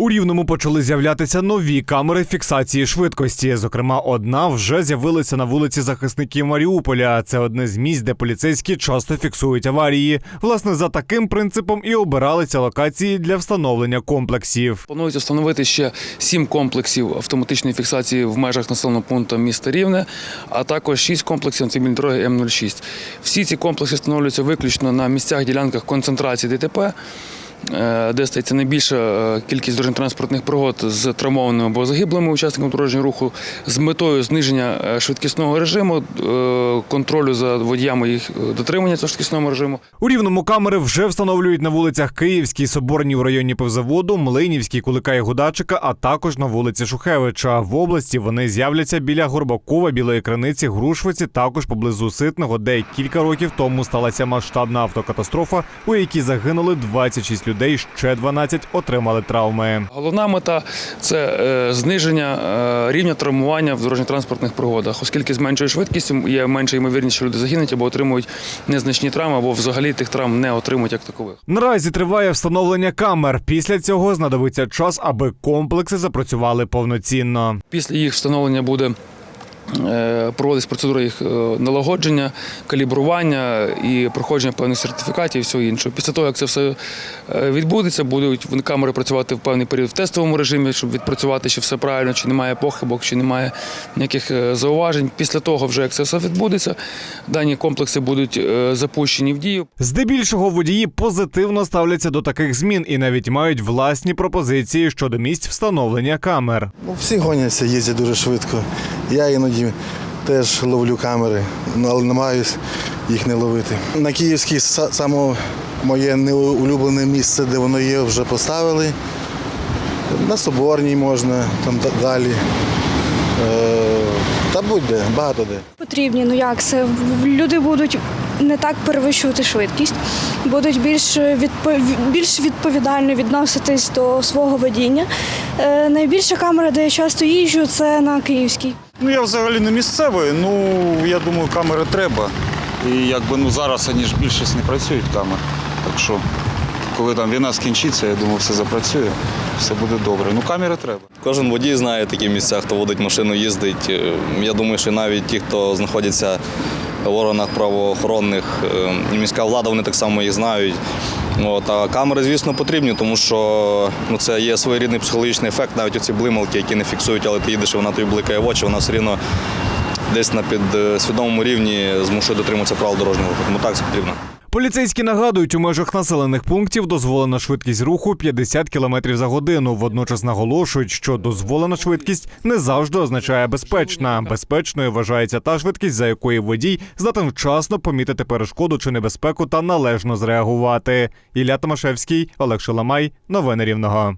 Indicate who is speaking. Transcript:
Speaker 1: У рівному почали з'являтися нові камери фіксації швидкості. Зокрема, одна вже з'явилася на вулиці захисників Маріуполя. Це одне з місць, де поліцейські часто фіксують аварії. Власне, за таким принципом і обиралися локації для встановлення комплексів.
Speaker 2: Планується встановити ще сім комплексів автоматичної фіксації в межах населеного пункту міста Рівне, а також шість комплексів на цивільній дороги М06. Всі ці комплекси встановлюються виключно на місцях ділянках концентрації ДТП. Е, Де стається найбільша е, кількість дорожньо-транспортних пригод з травмованими або загиблими учасниками дорожнього руху з метою зниження е, швидкісного режиму, контролю за водіями їх дотримання цього швидкісного режиму.
Speaker 1: У рівному камери вже встановлюють на вулицях Київській, Соборній у районі Пивзаводу, Млинівській, Кулика і Гудачика, а також на вулиці Шухевича. В області вони з'являться біля Горбакова, Білої Криниці, Грушвиці, також поблизу Ситного, де кілька років тому сталася масштабна автокатастрофа, у якій загинули 26 людей, ще 12 отримали травми.
Speaker 2: Головна мета це е, зниження е, рівня травмування в дорожньо-транспортних пригодах, оскільки з меншою швидкістю є менша ймовірність, що люди загинуть або отримують незначні травми, або взагалі тих травм не отримують як такових.
Speaker 1: Наразі триває встановлення камер. Після цього знадобиться час, аби комплекси запрацювали повноцінно.
Speaker 2: Після їх встановлення буде. Е, Проводиться процедура їх е, налагодження, калібрування і проходження певних сертифікатів і всього іншого. Після того, як це все е, відбудеться, будуть вони камери працювати в певний період в тестовому режимі, щоб відпрацювати, чи все правильно, чи немає похибок, чи немає ніяких зауважень. Після того, вже як це все відбудеться, дані комплекси будуть запущені в дію.
Speaker 1: Здебільшого водії позитивно ставляться до таких змін і навіть мають власні пропозиції щодо місць встановлення камер.
Speaker 3: Ну, всі гоняться, їздять дуже швидко. Я іноді теж ловлю камери, ну, але намагаюсь їх не ловити. На Київській саме моє неулюблене місце, де воно є, вже поставили. На Соборній можна, там далі. Е, Та будь-де, багато де.
Speaker 4: Потрібні, ну як це? Люди будуть не так перевищувати швидкість, будуть більш відпо- більш відповідально відноситись до свого водіння. Е, найбільша камера, де я часто їжджу, це на Київській.
Speaker 5: Ну я взагалі не місцевий, ну я думаю, камери треба. І якби ну зараз ані ж більшість не працюють камер. Так що, коли там війна скінчиться, я думаю, все запрацює, все буде добре. Ну камери треба.
Speaker 6: Кожен водій знає такі місця, хто водить машину, їздить. Е, Я думаю, що навіть ті, хто знаходиться в органах правоохоронних, е, міська влада, вони так само їх знають. От, а камери, звісно, потрібні, тому що ну, це є своєрідний психологічний ефект, навіть оці блималки, які не фіксують, але ти їдеш, і вона тобі бликає в очі, вона все рівно десь на підсвідомому рівні змушує дотримуватися правил дорожнього руху. Тому так це потрібно.
Speaker 1: Поліцейські нагадують, у межах населених пунктів дозволена швидкість руху 50 км за годину. Водночас наголошують, що дозволена швидкість не завжди означає безпечна. Безпечною вважається та швидкість, за якої водій здатен вчасно помітити перешкоду чи небезпеку та належно зреагувати. Ілля Томашевський, Олег Шаламай, новини Рівного.